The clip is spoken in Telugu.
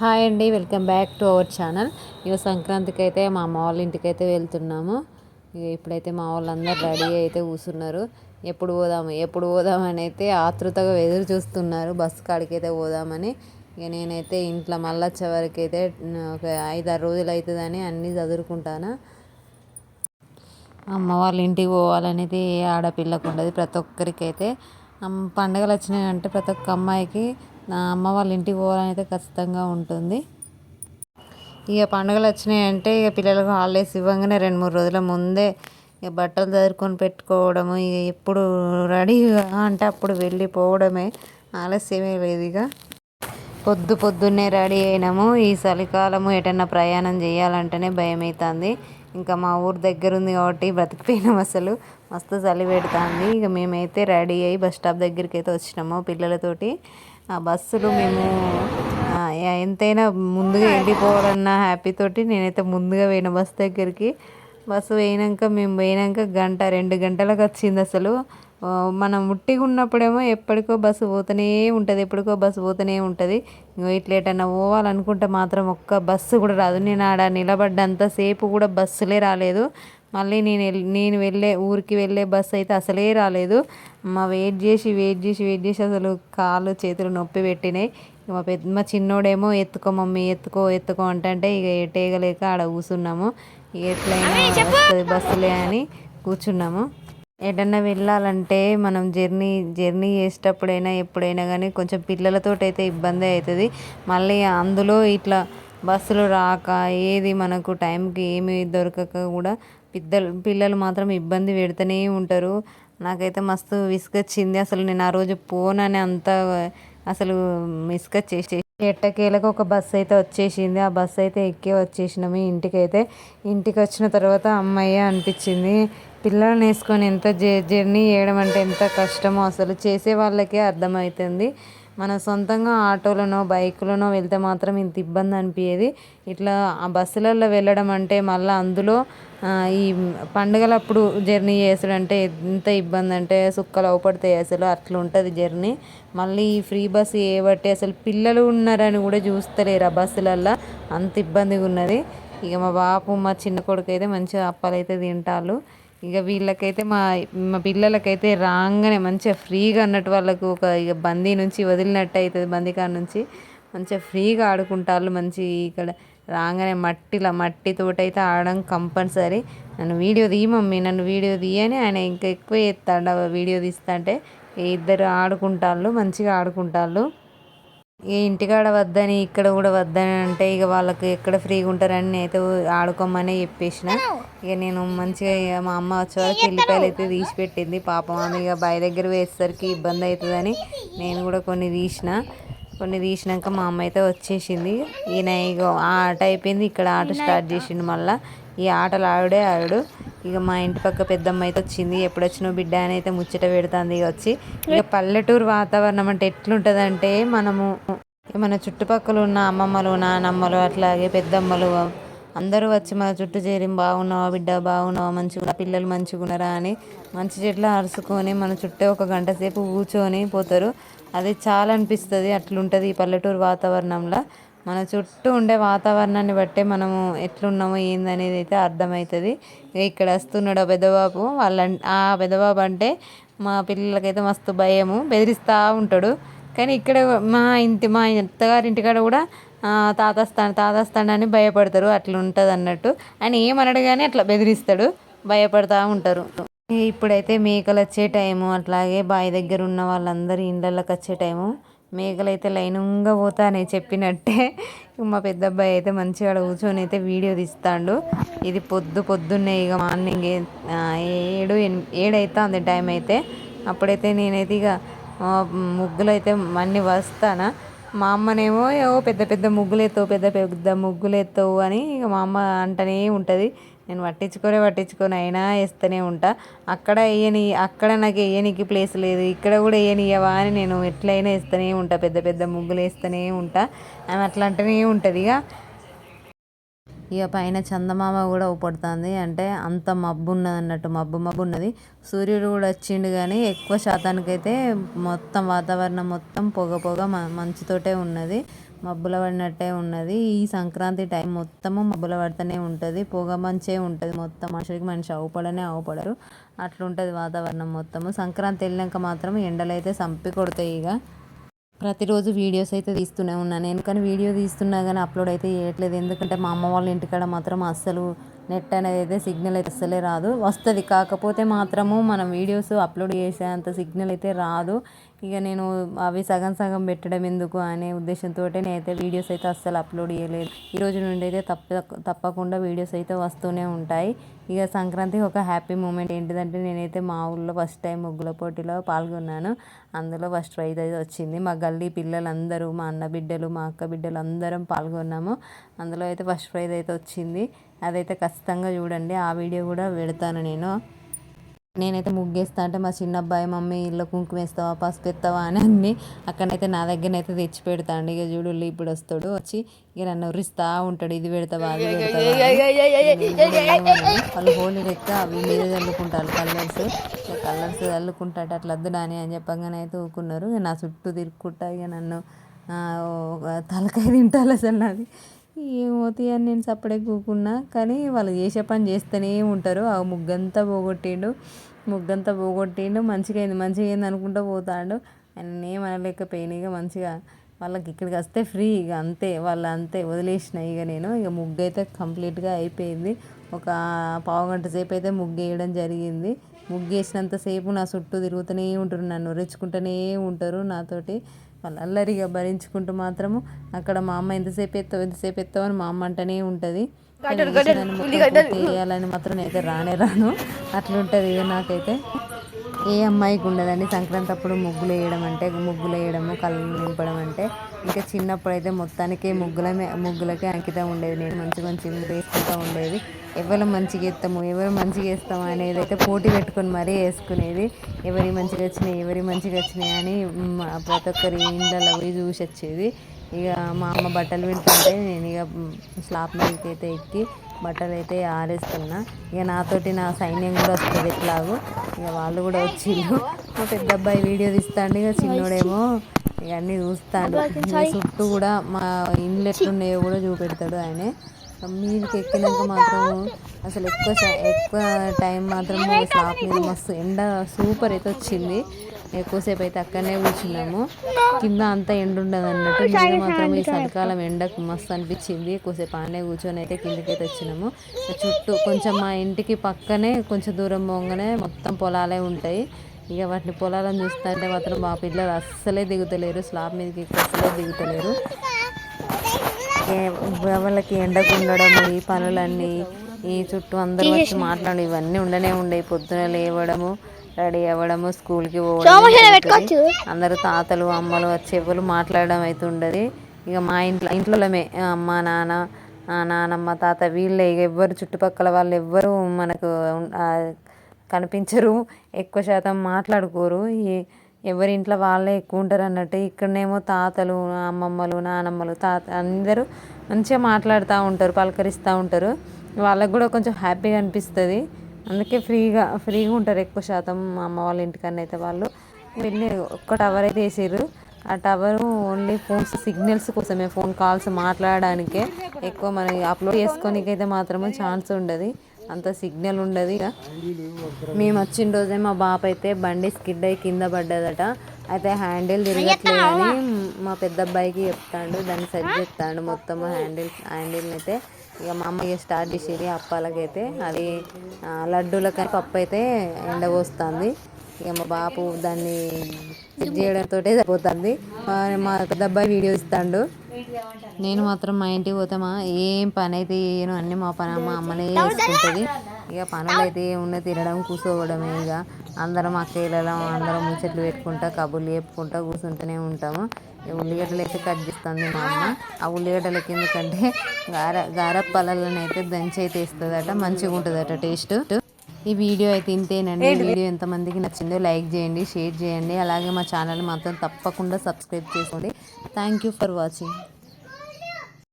హాయ్ అండి welcome back to our channel. ఇక సంక్రాంతికి అయితే మా అమ్మ వాళ్ళ ఇంటికి అయితే వెళ్తున్నాము. ఇక ఇప్పుడైతే మా వాళ్ళందరూ రెడీ అయితే కూర్చున్నారు. ఎప్పుడు పోదాము ఎప్పుడు పోదామని అయితే ఆతృతగా ఎదురు చూస్తున్నారు. బస్సు కాడికి అయితే పోదామని. ఇక నేనైతే ఇంట్లో మళ్ళీ వచ్చే అయితే ఒక ఐదారు రోజులు అవుతుందని అన్నీ చదువుకుంటాను అమ్మ వాళ్ళ ఇంటికి పోవాలనేది ఏ ఆడపిల్లకు ఉండదు ప్రతి ఒక్కరికైతే పండగలు పండుగలు వచ్చినాయంటే ప్రతి ఒక్క అమ్మాయికి నా అమ్మ వాళ్ళ ఇంటికి పోవాలని అయితే ఖచ్చితంగా ఉంటుంది. ఇక పండుగలు వచ్చినాయంటే ఇక పిల్లలకు హాలిడేస్ ఇవ్వగానే రెండు మూడు రోజుల ముందే ఇక బట్టలు చదువుకొని పెట్టుకోవడము ఇక ఎప్పుడు రెడీగా అంటే అప్పుడు వెళ్ళిపోవడమే ఆలస్యమే లేదు ఇక. పొద్దు పొద్దున్నే రెడీ అయినాము. ఈ చలికాలము ఎటన్నా ప్రయాణం చేయాలంటేనే భయం అవుతుంది ఇంకా మా ఊరు దగ్గర ఉంది కాబట్టి బ్రతికిపోయినాం అసలు. మస్తు చలి పెడుతుంది. ఇక మేమైతే రెడీ అయ్యి బస్ స్టాప్ దగ్గరికి అయితే వచ్చినాము పిల్లలతోటి. ఆ బస్సులు మేము ఎంతైనా ముందుగా వెళ్ళిపోవాలన్న హ్యాపీ తోటి నేనైతే ముందుగా పోయిన బస్ దగ్గరికి. బస్సు పోయినాక మేము పోయినాక గంట రెండు గంటలకు వచ్చింది అసలు. మనం ముట్టిగా ఉన్నప్పుడేమో ఎప్పటికో బస్సు పోతూనే ఉంటుంది ఎప్పటికో బస్సు పోతూనే ఉంటుంది. ఇట్లా ఎటన్నా పోవాలనుకుంటే మాత్రం ఒక్క బస్సు కూడా రాదు. నేను ఆడ నిలబడ్డంతసేపు కూడా బస్సులే రాలేదు. మళ్ళీ నేను నేను వెళ్ళే ఊరికి వెళ్ళే బస్సు అయితే అసలే రాలేదు. మా వెయిట్ చేసి వెయిట్ చేసి వెయిట్ చేసి అసలు కాళ్ళు చేతులు నొప్పి పెట్టినాయి. మా పెద్ద మా చిన్నోడేమో ఎత్తుకో మమ్మీ ఎత్తుకో ఎత్తుకో అంటే ఇక ఎట్టేయగలేక ఆడ కూర్చున్నాము. ఎట్లయినా వస్తుంది బస్సులే అని కూర్చున్నాము. ఎటన్నా వెళ్ళాలంటే మనం జర్నీ జర్నీ చేసేటప్పుడైనా ఎప్పుడైనా కానీ కొంచెం పిల్లలతో అయితే ఇబ్బంది అవుతుంది. మళ్ళీ అందులో ఇట్లా బస్సులు రాక ఏది మనకు టైంకి ఏమి దొరకక కూడా పిద్దలు పిల్లలు మాత్రం ఇబ్బంది పెడుతూనే ఉంటారు. నాకైతే మస్తు విసుగొచ్చింది. అసలు నేను ఆ రోజు పోనని అంత అసలు విసుగొచ్చేసి ఎట్టకేలకు ఒక బస్సు అయితే వచ్చేసింది. ఆ బస్సు అయితే ఎక్కి వచ్చేసినాము ఇంటికైతే. ఇంటికి వచ్చిన తర్వాత అమ్మయ్య అనిపించింది పిల్లల్ని వేసుకొని ఎంత జర్నీ చేయడం అంటే ఎంత కష్టమో అసలు. చేసే వాళ్ళకే అర్థమవుతుంది. మన సొంతంగా ఆటోలనో బైకులనో వెళ్తే మాత్రం ఇంత ఇబ్బంది అనిపించేది ఇట్లా ఆ బస్సులలో వెళ్ళడం అంటే మళ్ళీ అందులో ఈ పండుగలప్పుడు జర్నీ చేసుడు అంటే ఎంత ఇబ్బంది అంటే సుక్కలు అవపడతాయి అసలు. అట్లా ఉంటుంది జర్నీ. మళ్ళీ ఈ ఫ్రీ బస్సు ఏబట్టి అసలు పిల్లలు ఉన్నారని కూడా చూస్తలేరు ఆ బస్సులల్లో. అంత ఇబ్బందిగా ఉన్నది ఇక మా బాపు మా చిన్న కొడుకు అయితే మంచిగా అప్పాలైతే అయితే తింటారు ఇక వీళ్ళకైతే మా మా పిల్లలకైతే రాగానే మంచిగా ఫ్రీగా అన్నట్టు వాళ్ళకు ఒక ఇక బందీ నుంచి వదిలినట్టు అవుతుంది బందీకాడ నుంచి. మంచిగా ఫ్రీగా ఆడుకుంటారు మంచి ఇక్కడ. రాగానే మట్టిలో మట్టితోటైతే ఆడడం కంపల్సరీ. నన్ను వీడియో తీయ మమ్మీ నన్ను వీడియో తీయని ఆయన ఇంకా ఎక్కువ చేస్తాడు వీడియో తీస్తా అంటే. ఇద్దరు ఆడుకుంటాళ్ళు మంచిగా ఆడుకుంటాళ్ళు. ఇక ఇంటికాడ వద్దని ఇక్కడ కూడా వద్దని అంటే ఇక వాళ్ళకి ఎక్కడ ఫ్రీగా ఉంటారని నేనైతే ఆడుకోమని చెప్పేసిన. ఇక నేను మంచిగా ఇక మా అమ్మ వచ్చే వరకు ఎల్లిపాయలు అయితే తీసి పెట్టింది. పాపం ఆమె ఇక బయ దగ్గర వేసేసరికి ఇబ్బంది అవుతుందని నేను కూడా కొన్ని తీసిన. కొన్ని తీసినాక మా అమ్మ అయితే వచ్చేసింది. ఈయన ఇక ఆ ఆట అయిపోయింది. ఇక్కడ ఆట స్టార్ట్ చేసిండు మళ్ళీ. ఈ ఆటలు ఆవిడే ఆవిడు ఇక మా ఇంటి పక్క పెద్దమ్మ అయితే వచ్చింది. ఎప్పుడు వచ్చిన బిడ్డ అని అయితే ముచ్చట పెడుతుంది. ఇక వచ్చి ఇక పల్లెటూరు వాతావరణం అంటే ఎట్లుంటుంది అంటే మనము మన చుట్టుపక్కల ఉన్న అమ్మమ్మలు నానమ్మలు అట్లాగే పెద్దమ్మలు అందరూ వచ్చి మన చుట్టూ చేరి బాగున్నావా బిడ్డ? బాగున్నావా? మంచిగా పిల్లలు మంచిగా ఉన్నారా అని మంచి చెట్లు అరుచుకొని మన చుట్టే ఒక గంట సేపు కూర్చొని పోతారు. అది చాలా అనిపిస్తుంది. అట్లుంటుంది ఈ పల్లెటూరు వాతావరణంలో. మన చుట్టూ ఉండే వాతావరణాన్ని బట్టే మనము ఎట్లున్నామో ఏందనేది అయితే అర్థమవుతుంది. ఇక్కడ వస్తున్నాడు పెద్దబాబు. వాళ్ళ ఆ పెద్దబాబు అంటే మా పిల్లలకైతే మస్తు భయము. బెదిరిస్తూ ఉంటాడు. కానీ ఇక్కడ మా ఇంటి మా అత్తగారింటికాడ కూడా తాతస్తాను తాతస్తాను అని భయపడతారు. అట్లా ఉంటుంది అన్నట్టు. ఆయన ఏమనడు కానీ అట్లా బెదిరిస్తాడు. భయపడతా ఉంటారు. ఇప్పుడైతే మేకలు వచ్చే టైము. అట్లాగే బావి దగ్గర ఉన్న వాళ్ళందరూ ఇండ్లకి వచ్చే టైము. మేకలు అయితే పోతా పోతానే చెప్పినట్టే. మా పెద్ద అబ్బాయి అయితే మంచిగా కూర్చొని అయితే వీడియో తీస్తాడు. ఇది పొద్దు పొద్దున్నే ఇక మార్నింగ్ ఏడు ఏడు అవుతుంది టైం అయితే. అప్పుడైతే నేనైతే ఇక ముగ్గులు అయితే అన్నీ వస్తానా. మా అమ్మనేమో ఏవో పెద్ద పెద్ద ముగ్గులు పెద్ద పెద్ద ముగ్గులు అని ఇక మా అమ్మ అంటనే ఉంటుంది. నేను పట్టించుకోనే పట్టించుకొని అయినా వేస్తూనే ఉంటా. అక్కడ వేయని అక్కడ నాకు వేయనికి ప్లేస్ లేదు ఇక్కడ కూడా వేయనియవా అని నేను ఎట్లయినా వేస్తూనే ఉంటా పెద్ద పెద్ద ముగ్గులు వేస్తూనే ఉంటా. ఆమె అట్లా అంటూనే ఉంటుంది ఇక. ఇక పైన చందమామ కూడా ఊపడుతుంది. అంటే అంత మబ్బు ఉన్నది అన్నట్టు మబ్బు మబ్బు ఉన్నది సూర్యుడు కూడా వచ్చిండు కానీ ఎక్కువ శాతానికైతే మొత్తం వాతావరణం మొత్తం పొగ పొగ మంచుతోటే ఉన్నది. మబ్బుల పడినట్టే ఉన్నది. ఈ సంక్రాంతి టైం మొత్తము మబ్బుల పడుతూనే ఉంటుంది. పొగ మంచే ఉంటుంది. మొత్తం మనుషులకి మనిషి అవుపడనే అవుపడరు. అట్లుంటుంది వాతావరణం మొత్తము. సంక్రాంతి వెళ్ళినాక మాత్రం ఎండలైతే సంపి కొడతాయి ఇక. ప్రతిరోజు వీడియోస్ అయితే తీస్తూనే ఉన్నాను నేను. కానీ వీడియో తీస్తున్నా కానీ అప్లోడ్ అయితే చేయట్లేదు. ఎందుకంటే మా అమ్మ వాళ్ళ ఇంటికాడ మాత్రం అస్సలు నెట్ అనేది అయితే సిగ్నల్ అయితే అస్సలే రాదు. వస్తుంది. కాకపోతే మాత్రము మనం వీడియోస్ అప్లోడ్ చేసేంత సిగ్నల్ అయితే రాదు. ఇక నేను అవి సగం సగం పెట్టడం ఎందుకు అనే ఉద్దేశంతో నేనైతే వీడియోస్ అయితే అస్సలు అప్లోడ్ చేయలేదు. ఈ రోజు నుండి అయితే తప్ప తప్పకుండా వీడియోస్ అయితే వస్తూనే ఉంటాయి. ఇక సంక్రాంతి ఒక హ్యాపీ మూమెంట్ ఏంటిదంటే నేనైతే మా ఊళ్ళో ఫస్ట్ టైం ముగ్గుల పోటీలో పాల్గొన్నాను. అందులో ఫస్ట్ ప్రైజ్ అయితే వచ్చింది. మా గల్లీ పిల్లలందరూ మా అన్న బిడ్డలు మా అక్క బిడ్డలు అందరం పాల్గొన్నాము. అందులో అయితే ఫస్ట్ ప్రైజ్ అయితే వచ్చింది. అదైతే ఖచ్చితంగా చూడండి. ఆ వీడియో కూడా పెడతాను నేను. నేనైతే ముగ్గేస్తా అంటే మా చిన్న అబ్బాయి మమ్మీ ఇల్లు కుంకుమ వేస్తావా పసుపు ఎత్తావా? అని అన్ని అక్కడైతే నా దగ్గరనైతే తెచ్చి పెడతాండి ఇక చూడు ఇప్పుడు వస్తాడు వచ్చి ఇక నన్ను ఉరిస్తా ఉంటాడు. ఇది పెడతావా అది పెడతావా వాళ్ళు హోలీ లెక్క అవి మీద చల్లుకుంటారు కలర్స్. కలర్స్ చల్లుకుంటాడు అట్లా వద్దు నాని అని చెప్పగానే అయితే ఊకున్నారు ఇక నా చుట్టూ తిరుక్కుంటా ఇక నన్ను తలకాయ తింటాలి అసలు నాది. ఏమవుతాయి అని నేను సప్పుడే కూకున్నా కానీ వాళ్ళు చేసే పని చేస్తూనే ఉంటారు. ఆ ముగ్గంతా పోగొట్టిండు. ముగ్గంతా పోగొట్టిండు. మంచిగా అయింది మంచిగా అయింది అనుకుంటూ పోతాడు. ఆయన ఏమనలేకపోయినా ఇక మంచిగా వాళ్ళకి ఇక్కడికి వస్తే ఫ్రీ. ఇక అంతే వాళ్ళు అంతే వదిలేసిన ఇక నేను. ఇక ముగ్గు అయితే కంప్లీట్గా అయిపోయింది. ఒక పావుగంట సేపు అయితే ముగ్గు వేయడం జరిగింది. ముగ్గు వేసినంతసేపు నా చుట్టూ తిరుగుతూనే ఉంటారు నన్ను రెచ్చుకుంటూనే ఉంటారు నాతోటి. వాళ్ళు అల్లరిగా భరించుకుంటూ మాత్రము అక్కడ మా అమ్మ ఎంతసేపు ఎత్తావు ఎంతసేపు ఎత్తావు అని మా అమ్మ అంటనే ఉంటుంది. వేయాలని మాత్రం నేనైతే రానే రాను. అట్లుంటుంది ఇక నాకైతే. ఏ అమ్మాయికి ఉండదండి. సంక్రాంతి అప్పుడు ముగ్గులు వేయడం అంటే ముగ్గులు వేయడము కళ్ళు నింపడం అంటే. ఇంకా చిన్నప్పుడు అయితే మొత్తానికి ముగ్గుల ముగ్గులకే అంకితం ఉండేది. నేను మంచి మంచి వేసుకుంటూ ఉండేది. ఎవరు మంచిగా వేస్తాము ఎవరు మంచిగా వేస్తాము అనేది అయితే పోటీ పెట్టుకొని మరీ వేసుకునేది. ఎవరి మంచిగా వచ్చినాయి ఎవరి మంచిగా వచ్చినాయి అని ప్రతి ఒక్కరి ఇండ్లలో పోయి చూసి వచ్చేది. ఇక మా అమ్మ బట్టలు వింటుంటే నేను ఇక స్లాబ్ మీదకి అయితే ఎక్కి బట్టలు అయితే ఆరేస్తున్నా. ఇక నాతోటి నా సైన్యం కూడా వస్తుంది ఎట్లాగో ఇక వాళ్ళు కూడా వచ్చిండు మా పెద్ద అబ్బాయి వీడియో తీస్తాడు ఇక చిన్నోడేమో ఇక అన్నీ చూస్తాడు చుట్టూ కూడా మా ఇండ్లు ఎట్లున్నాయో కూడా చూపెడతాడు ఆయనే. మీదకి ఎక్కినాక మాత్రం అసలు ఎక్కువ ఎక్కువ టైం మాత్రం షాప్ మీద మస్తు ఎండ సూపర్ అయితే వచ్చింది. ఎక్కువసేపు అయితే అక్కడనే కూర్చున్నాము. కింద అంతా ఎండ ఉండదు అన్నట్టు. మీద మాత్రం ఈ చలికాలం ఎండకు మస్తు అనిపించింది. ఎక్కువసేపు ఆనే కూర్చొని అయితే కిందకైతే వచ్చినాము. చుట్టూ కొంచెం మా ఇంటికి పక్కనే కొంచెం దూరం పోగానే మొత్తం పొలాలే ఉంటాయి. ఇక వాటిని పొలాలను చూస్తుంటే మాత్రం మా పిల్లలు అస్సలే దిగుతలేరు. స్లాబ్ మీదకి అస్సలే దిగుతలేరు. వాళ్ళకి ఎండకు ఉండడం ఈ పనులన్నీ ఈ చుట్టూ అందరూ వచ్చి మాట్లాడు ఇవన్నీ ఉండనే ఉండే పొద్దున లేవడము రెడీ అవ్వడము స్కూల్కి పోవడం అందరూ తాతలు అమ్మలు వచ్చి ఎవరు మాట్లాడడం అయితే ఉండదు. ఇక మా ఇంట్లో ఇంట్లోమే అమ్మ నాన్న నానమ్మ తాత వీళ్ళే. ఇక ఎవ్వరు చుట్టుపక్కల వాళ్ళు ఎవ్వరు మనకు కనిపించరు. ఎక్కువ శాతం మాట్లాడుకోరు. ఈ ఎవరి ఇంట్లో వాళ్ళే ఎక్కువ ఉంటారు అన్నట్టు. ఇక్కడనేమో తాతలు అమ్మమ్మలు నానమ్మలు తాత అందరూ మంచిగా మాట్లాడుతూ ఉంటారు పలకరిస్తూ ఉంటారు. వాళ్ళకు కూడా కొంచెం హ్యాపీగా అనిపిస్తుంది. అందుకే ఫ్రీగా ఫ్రీగా ఉంటారు ఎక్కువ శాతం మా అమ్మ వాళ్ళ ఇంటికన్నా అయితే వాళ్ళు. వెళ్ళి ఒక్క టవర్ అయితే వేసారు ఆ టవర్ ఓన్లీ ఫోన్స్ సిగ్నల్స్ కోసమే ఫోన్ కాల్స్ మాట్లాడడానికే. ఎక్కువ మనం అప్లోడ్ చేసుకోనికైతే మాత్రమే ఛాన్స్ ఉండదు. అంత సిగ్నల్ ఉండదు ఇక. మేము వచ్చిన రోజే మా బాప అయితే బండి స్కిడ్ అయ్యి కింద పడ్డదట. అయితే హ్యాండిల్ తిరగట్లేదని మా పెద్ద అబ్బాయికి చెప్తాడు. దాన్ని సెట్ చేస్తాడు మొత్తం హ్యాండిల్ హ్యాండిల్ అయితే ఇక మా అమ్మ స్టార్ట్ చేసేది అప్పాలకైతే. అది లడ్డూలకి పప్పు అయితే ఎండబోస్తుంది. ఇక మా బాపు దాన్ని చేయడంతో సరిపోతుంది. మా పెద్ద అబ్బాయి వీడియో ఇస్తాడు నేను మాత్రం మా ఇంటికి పోతామా ఏం పని అయితే చేయను అన్ని మా పని మా అమ్మనే చేసుకుంటుంది. ఇక పనులు అయితే ఏమున్నా తినడం కూర్చోవడమే ఇక. అందరం అక్కయ్యలలో అందరం ముచ్చట్లు పెట్టుకుంటా కబుర్లు చెప్పుకుంటా కూర్చుంటూనే ఉంటాము. ఉల్లిగడ్డలు అయితే కట్ చేస్తుంది మా అమ్మ. ఆ ఉల్లిగడ్డలకి ఎందుకంటే గార గారప్పలలోనైతే అయితే దంచి అయితే ఇస్తుందట మంచిగా ఉంటుందట టేస్ట్. ఈ వీడియో అయితే ఇంతేనండి. వీడియో ఎంతమందికి నచ్చిందో లైక్ చేయండి షేర్ చేయండి. అలాగే మా ఛానల్ మాత్రం తప్పకుండా సబ్స్క్రైబ్ చేసుకోండి. Thank you for watching.